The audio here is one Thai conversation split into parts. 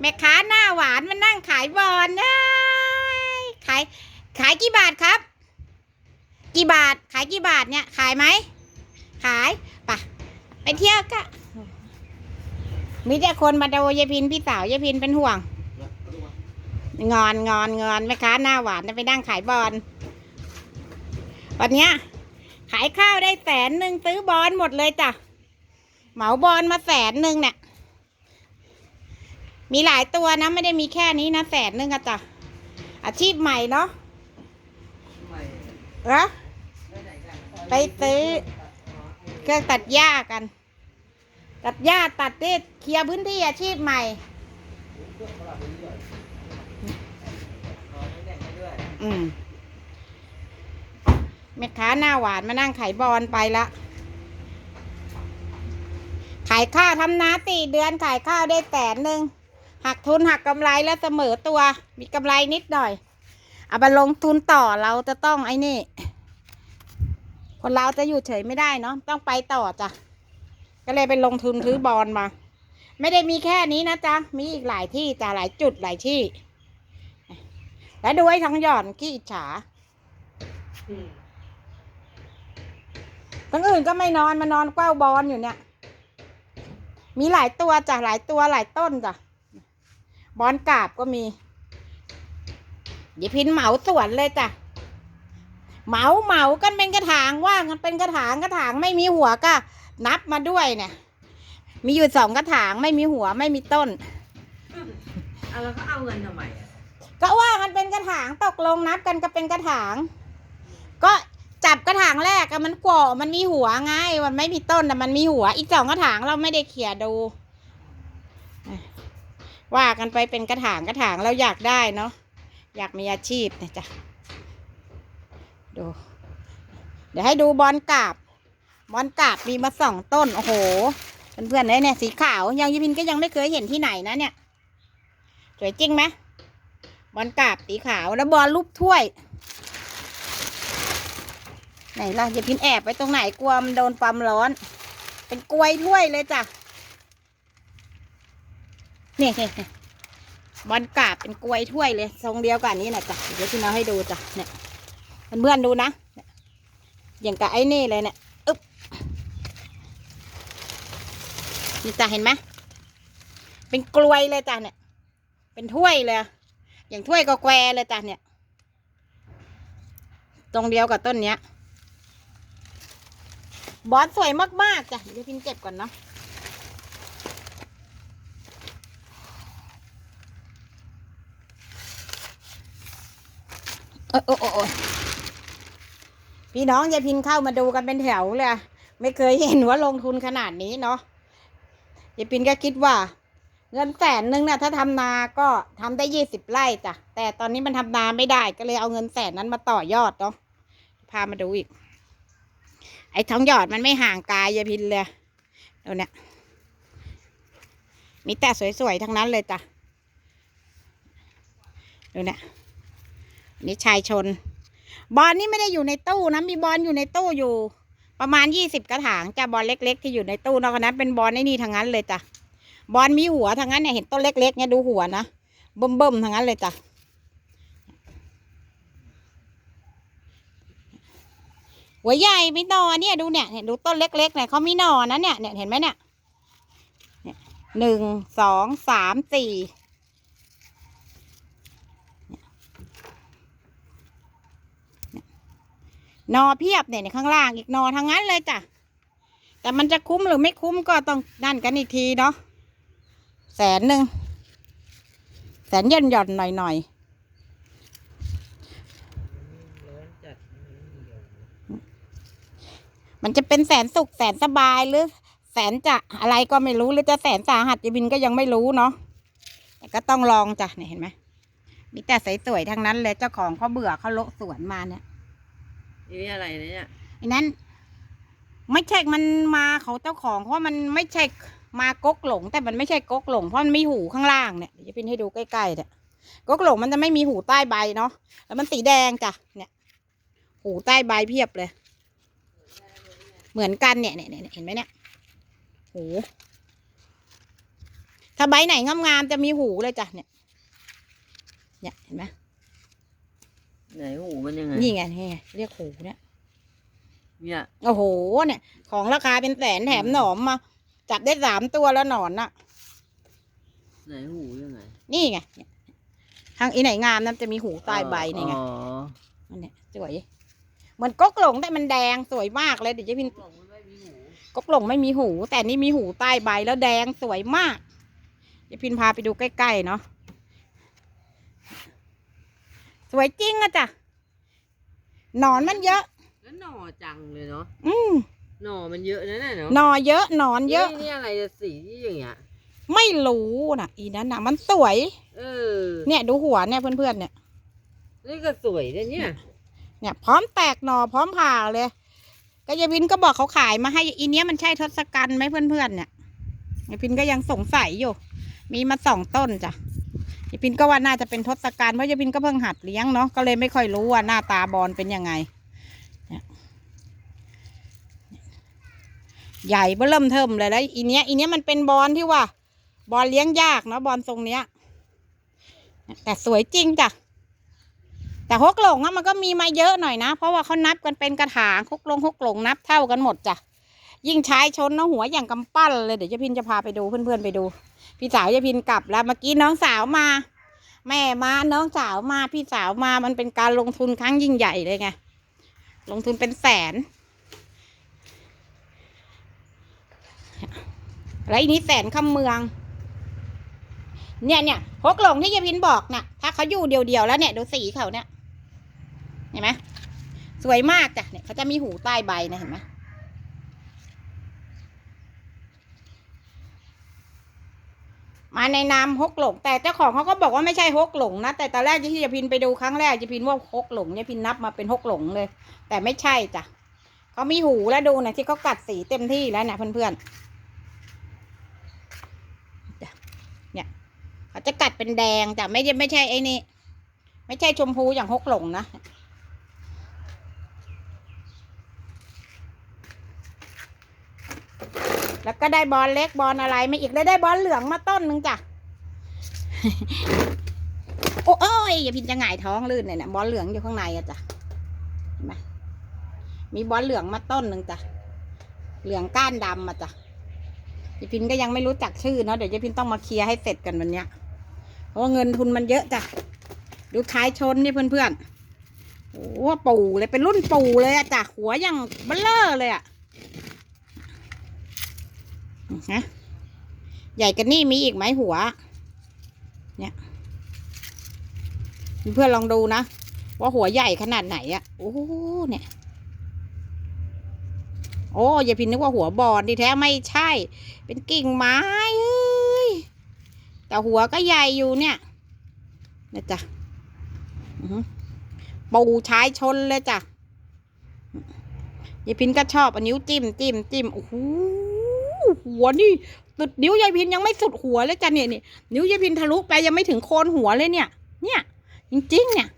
แม่ค้าหน้าหวานมานั่งขายบอลนะขายขายกี่บาทครับ กี่บาทขายกี่บาทเนี่ย ขายไหมขายปะไปเที่ยวก็มีแต่คนมาดูยายพินพี่สาวยายพินเป็นห่วง งอนงอนงอนแม่ค้าหน้าหวานจะไปนั่งขายบอลวันเนี้ยขายข้าวได้แสนหนึ่งซื้อบอลหมดเลยจ้ะเหมาบอลมาแสนหนึ่งเนี่ย มีหลายตัวนะไม่ได้มีแค่นี้นะแสนหนึ่งอะจ้ะอาชีพใหม่เนาะเหรอไปซื้อเครื่องตัดหญ้ากัน ตัดหญ้าตัดเด็ดเคลียร์พื้นที่อาชีพใหม่ อืมแม่ค้าหน้าหวานมานั่งขายบอลไปละขายข้าวทำนาสี่เดือนขายข้าวได้แสนหนึ่ง หักทุนหักกำไรแล้วเสมอตัว มีกำไรนิดหน่อยเอาไปลงทุนต่อเราจะต้องไอ้นี่ คนเราจะอยู่เฉยไม่ได้เนาะต้องไปต่อจ้ะก็เลยไปลงทุนซื้อบอลมา ไม่ได้มีแค่นี้นะจ๊ะมีอีกหลายที่จ้ะหลายจุดหลายที่ แล้วดูไอ้ทางหย่อนขี้อิจฉาคนอื่นก็ไม่นอนมานอนเฝ้าบอลอยู่เนี่ย มีหลายตัวจ้ะหลายตัวหลายต้นจ้ะ บอลกราบก็มีอย่าพินเหมาสวนเลยจ้ะเหมาเหมากันเป็นกระถางว่างกันเป็นกระถางกระถางไม่มีหัวก็ นับมาด้วยเนี่ย มีอยู่สองกระถางไม่มีหัวไม่มีต้นเอาแล้วก็เอาเงินทำไมอะก็ว่ามันเป็นกระถางตกลงนับกันก็เป็นกระถาง ก็จับกระถางแรกอะมันกว่ามันมีหัวไงมันไม่มีต้นแต่มันมีหัว อีกสองกระถางเราไม่ได้เขี่ยดูอะ ว่ากันไปเป็นกระถางกระถางเราอยากได้เนาะอยากมีอาชีพนี่ยจ้ะดู เดี๋ยวให้ดูบอลกาบบอลกาบมีมาสองต้น โอ้โหเพื่อนๆเนี่ยเนี่ยสีขาวยังยิพินก็ยังไม่เคยเห็นที่ไหนนะเนี่ย สวยจริงไหมบอลกาบสีขาวแล้วบอลรูปถ้วย ไหนล่ะย่าพินแอบไปตรงไหนกลัวมันโดนความร้อน เป็นกล้วยถ้วยเลยจ้ะ นี่ยเนี่ยเนี่ยบอลกาบเป็นกลวยถ้วยเลย ทรงเดียวกันนี้นะจ้ะเดี๋ยวพี่น้องให้ดูจ้ะเนี่ยเพื่อนๆดูนะอย่างกับไอ้นี่เลยเนี่ยอึ๊บนี่จ้ะเห็นไหมเป็นกลวยเลยจ้ะเนี่ย เป็นถ้วยเลย อย่างถ้วยก็แควเลยจ้ะเนี่ย ตรงเดียวกับต้นเนี้ย บอสสวยมากๆจ้ะเดี๋ยวพินเก็บก่อนเนาะ โอ้โอ้พี่น้องยายพินเข้ามาดูกันเป็นแถวเลย ไม่เคยเห็นว่าลงทุนขนาดนี้เนาะยายพินก็คิดว่า เงินแสนนึงนะถ้าทำนาก็ทำได้ยี่สิบไร่จ้ะ แต่ตอนนี้มันทำนาไม่ได้ก็เลยเอาเงินแสนนั้นมาต่อยอดเนาะพามาดูอีก ไอ้ท้องหยอดมันไม่ห่างกายยายพินเลยดูเนี่ยมีแต่สวยๆทั้งนั้นเลยจ้ะดูเนี่ย นี่ชายชน บอลนี่ไม่ได้อยู่ในตู้นะ มีบอลอยู่ในตู้อยู่ ประมาณยี่สิบกระถางจ้ะบอลเล็ก ๆ ที่อยู่ในตู้นอกนั้นเป็นบอลไอ้นี่ทั้งนั้นเลยจ้ะบอลมีหัวทางนั้นเนี่ยเห็นต้นเล็ก ๆ เนี่ยดูหัวนะเบิ่มๆทางนั้นเลยจ้ะหัวใหญ่ไม่นอเนี่ยดูเนี่ยเนี่ยดูต้นเล็กๆเนี่ยเขามีนอนะเนี่ยเนี่ยเห็นไหมเนี่ยหนึ่งสองสามสี่เนี่ยห นอเพียบเนี่ยข้างล่างอีกนอทางนั้นเลยจ้ะ แต่มันจะคุ้มหรือไม่คุ้มก็ต้องนั่นกันอีกทีเนาะแสนหนึ่งแสนย่อนหย่อนหน่อยหน่อยมันจะเป็นแสนสุขแสนสบายหรือแสนจะอะไรก็ไม่รู้หรือจะแสนสาหัสยายบินก็ยังไม่รู้เนาะแต่ก็ต้องลองจ้ะเนี่ยเห็นไหมมีแต่สวยๆทั้งนั้นเลยเจ้าของเขาเบื่อเขาโละสวนมาเนี่ย นี่อะไรเนี่ยอ้นั้น ไม่ใช่มันมาเขาเจ้าของเพราะมันไม่ใช่มากกหลง แต่มันไม่ใช่กกหลงเพราะมันมีหูข้างล่างเนี่ยเดี๋ยวจะพินให้ดูใกล้ๆเนี่ยกกหลงมันจะไม่มีหูใต้ใบเนาะแล้วมันสีแดงจ้ะเนี่ยหูใต้ใบเพียบเลย เหมือนกันเนี่ยเนี่ยเนี่ยเห็นไหมเนี่ยหูถ้าใบไหนงามๆจะมีหูเลยจ้ะเนี่ยเนี่ยเห็นไหม ไหนหูมันยังไงนี่ไงนี่ไงเรียกหูเนี่ยเนี่ยโอ้โหเนี่ย ของราคาเป็นแสนแถมหนอมมา จับได้สามตัวแล้วหนอนน่ะ ไหนหูยังไง นี่ไงเนี่ยทางอีไหนงามนั้นจะมีหูใต้ใบนี่ไงอ๋ออันเนี้ยสวยเหมือนก๊กหลงแต่มันแดงสวยมากเลยเดี๋ยวจะพินบอกมันไม่มีหูก๊กหลงไม่มีหู แต่นี่มีหูใต้ใบแล้วแดงสวยมากเดี๋ยวพินพาไปดูใกล้ๆเนาะ สวยจริงอะจ้ะหนอนมันเยอะ แล้วหน่อจังเลยเนาะอืมหน่อมันเยอะนะน่ะเนาะหนอเยอะหนอนเยอะ ฮ้นี่อะไรจะสีอย่างเงี้ยไม่รู้นะอีนั้นนะมันสวย เออเนี่ยดูหัวเนี่ยเพื่อนๆเนี่ยนี่ก็สวยนะเนี่ยเนี่ยพร้อมแตกหน่อพร้อมผ่าเลยก็ยายพินก็บอกเขาขายมาให้อีเนี้ยมันใช่ทศกัณฐ์ไหมเพื่อนๆเนี่ยยายพินก็ยังสงสัยอยู่ มีมาสองต้นจ้ะ ยายพินก็ว่าน่าจะเป็นทศกัณฐ์เพราะยายพินก็เพิ่งหัดเลี้ยงเนาะก็เลยไม่ค่อยรู้ว่าหน้าตาบอลเป็นยังไงใหญ่เบ้อเริ่มเทิมเลยแล้วอีเนี้ยอีเนี้ยมันเป็นบอลที่ว่า บอลเลี้ยงยากเนาะบอลทรงเนี้ย แต่สวยจริงจ้ะแต่ฮกหลงอะมันก็มีมาเยอะหน่อยนะ เพราะว่าเขานับกันเป็นกระถางฮกหลงฮกหลงนับเท่ากันหมดจ้ะ ยิ่งใช้ชนนะหัวอย่างกำปั้นเลยเดี๋ยวเจพินจะพาไปดูเพื่อนๆไปดู พี่สาวเจพินกลับแล้วเมื่อกี้น้องสาวมา แม่มาน้องสาวมาพี่สาวมามันเป็นการลงทุนครั้งยิ่งใหญ่เลยไงลงทุนเป็นแสนแล้วอันนี้แสนคำเมือง เนี่ยเนี่ยฮกหลงที่เจพินบอกน่ะ ถ้าเขาอยู่เดียวๆแล้วเนี่ยดูสีเขาเนี่ยเห็นไหมสวยมากจ้ะเนี่ยเขาจะมีหูใต้ใบนะเห็นไหม มาในนามฮกหลง แต่เจ้าของเขาก็บอกว่าไม่ใช่ฮกหลงนะแต่ตอนแรกที่จะพินไปดูครั้งแรกจะพินว่าฮกหลงเนี่ยพินนับมาเป็นฮกหลงเลย แต่ไม่ใช่จ้ะเขามีหูแล้วดูนะที่เขากัดสีเต็มที่แล้วเนี่ยเพื่อนๆเนี่ยเขาจะกัดเป็นแดงแต่ไม่ใช่ไม่ใช่ไอ้นี่ไม่ใช่ชมพูอย่างฮกหลงนะ แล้วก็ได้บอลเล็กบอลอะไรไม่อีกได้ได้บอลเหลืองมาต้นหนึ่งจ้ะโอ้เอ้ยอย่าพินจะหงายท้องลื่นเนี่ยนะบอลเหลืองอยู่ข้างในอะจ้ะเห็นไหมมีบอลเหลืองมาต้นหนึ่งจ้ะเหลืองก้านดำอะจ้ะยายพินก็ยังไม่รู้จักชื่อเนาะเดี๋ยวยายพินต้องมาเคลียร์ให้เสร็จกันวันเนี้ยเพราะเงินทุนมันเยอะจ้ะดูท้ายชนนี่เพื่อนๆโอ้ปู่เลยเป็นรุ่นปู่เลยอะจ้ะหัวอย่างเบลเลอร์เลยอะ ฮะใหญ่กันนี่มีอีกไหมหัว เนี่ยเพื่อนลองดูนะว่าหัวใหญ่ขนาดไหนอะโอ้เนี่ย โอ้ย่าพินนึกว่าหัวบอลดีแท้ไม่ใช่ เป็นกิ่งไม้เอ้ยแต่หัวก็ใหญ่อยู่เนี่ยนะจ๊ะปูชายชนเลยจ้ะยายพินก็ชอบเอานิ้วจิ้มจิ้มจิ้มโอ้โห หัวนี่สุดนิ้วยายพินยังไม่สุดหัวเลยจ้ะเนี่ยนี่นิ้วยายพินทะลุไปยังไม่ถึงโคนหัวเลยเนี่ย เนี่ยจริงๆเนี่ย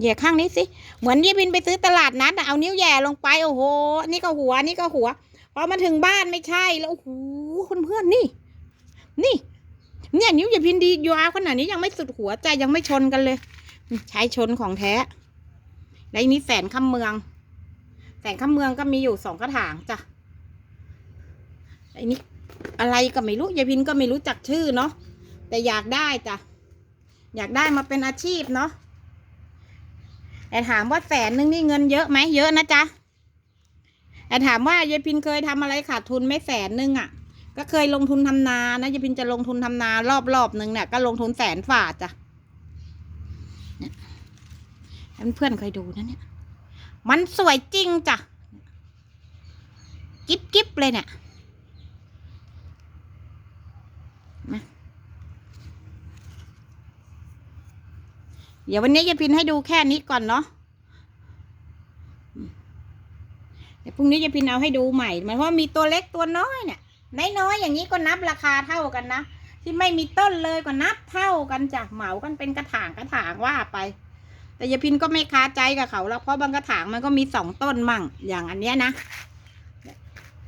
แย่ข้างนี้สิ เหมือนยายพินไปซื้อตลาดนัดเอานิ้วแย่ลงไปโอ้โห นี่ก็หัว นี่ก็หัว พอมาถึงบ้านไม่ใช่แล้วโอ้โหเพื่อนๆนี่ นี่ เนี่ยนิ้วยายพินดียาวขนาดนี้ยังไม่สุดหัวใจยังไม่ชนกันเลย ใช้ชนของแท้และอันนี้แสนคำเมือง แสนคำเมืองก็มีอยู่สองกระถางจ้ะ ไอ้นี่อะไรก็ไม่รู้ยายพินก็ไม่รู้จักชื่อเนาะแต่อยากได้จ้ะอยากได้มาเป็นอาชีพเนาะแต่ถามว่าแสนนึงนี่เงินเยอะไหมเยอะนะจ๊ะแต่ถามว่ายายพินเคยทำอะไรขาดทุนไม่แสนนึงอะ่ะ ก็เคยลงทุนทำนานะยายพินจะลงทุนทำนารอบรอบนึงเนี่ยก็ลงทุนแสนฝ่าจ้ะเพื่อนเคยดูนะเนี่ย มันสวยจริงจ้ะ กิ๊บกิ๊บเลยเนี่ย เดี๋ยววันนี้ยายพินให้ดูแค่นี้ก่อนเนาะเดี๋ยวพรุ่งนี้ยายพินเอาให้ดูใหม่หมายความว่ามีตัวเล็กตัวน้อยเนี่ยน้อยๆอย่างนี้ก็นับราคาเท่ากันนะที่ไม่มีต้นเลยก็นับเท่ากันจ้ะเหมากันเป็นกระถางกระถางว่าไป แต่ยายพินก็ไม่คาใจกับเขาแล้วเพราะบางกระถางมันก็มีสองต้นมั่งอย่างอันเนี้ยนะ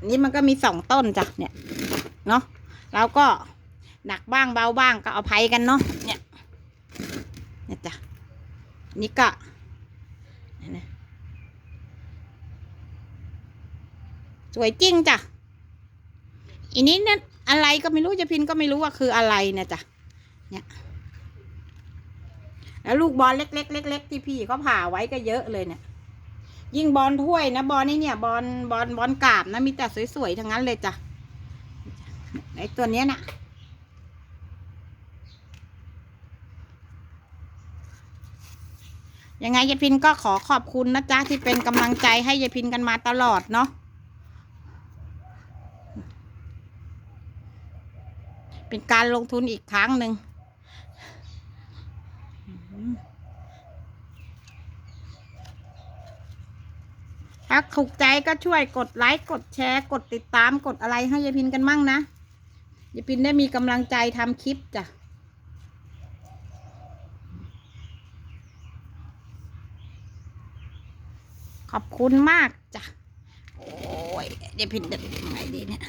นี่มันก็มีสองต้นจ้ะเนี่ยเนาะแล้วก็หนักบ้างเบาบ้างก็เอาภัยกันเนาะเนี่ย นี่ก็นี่นะสวยจริงจ้ะอีนี้นั่นอะไรก็ไม่รู้จะพินก็ไม่รู้ว่าคืออะไรนะจ๊ะเนี่ยแล้วลูกบอลเล็กๆเล็กๆที่พี่เขาผ่าไว้ก็เยอะเลยเนี่ย ยิ่งบอลถ้วยนะบอลนี่เนี่ยบอลบอลบอลกาบนะมีแต่สวยๆทั้งนั้นเลยจ้ะไอตัวเนี้ยน่ะ ยังไงยายพินก็ขอขอบคุณนะจ๊ะที่เป็นกำลังใจให้ยายพินกันมาตลอดเนาะเป็นการลงทุนอีกครั้งหนึ่งถ้าถูกใจก็ช่วยกดไลค์กดแชร์กดติดตามกดอะไรให้ยายพินกันมั่งนะยายพินได้มีกำลังใจทำคลิปจ้ะ ขอบคุณมากจ้ะ โอ้ย เดี๋ยวพินเดินยังไงดีเนี่ย